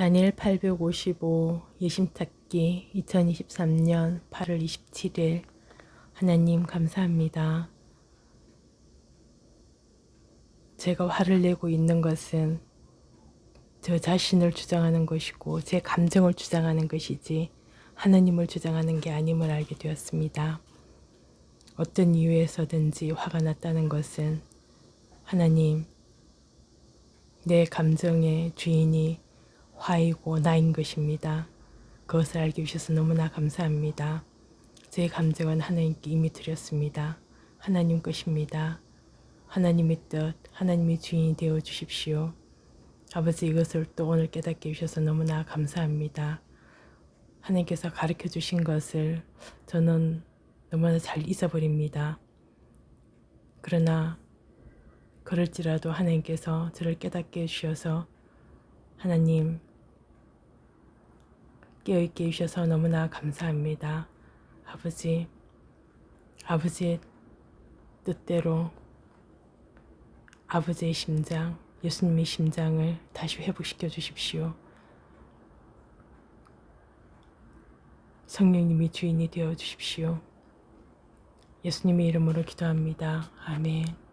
다니엘 855 예심찾기 2023년 8월 27일 하나님 감사합니다. 제가 화를 내고 있는 것은 저 자신을 주장하는 것이고 제 감정을 주장하는 것이지 하나님을 주장하는 게 아님을 알게 되었습니다. 어떤 이유에서든지 화가 났다는 것은 하나님 내 감정의 주인이 화이고 나인 것입니다. 그것을 알게 해주셔서 너무나 감사합니다. 제 감정은 하나님께 이미 드렸습니다. 하나님 것입니다. 하나님의 뜻, 하나님의 주인이 되어 주십시오. 아버지 이것을 또 오늘 깨닫게 해주셔서 너무나 감사합니다. 하나님께서 가르쳐 주신 것을 저는 너무나 잘 잊어버립니다. 그러나 그럴지라도 하나님께서 저를 깨닫게 해주셔서 하나님 깨어 있게 해주셔서 너무나 감사합니다. 아버지, 아버지의 뜻대로 아버지의 심장, 예수님의 심장을 다시 회복시켜 주십시오. 성령님이 주인이 되어 주십시오. 예수님의 이름으로 기도합니다. 아멘.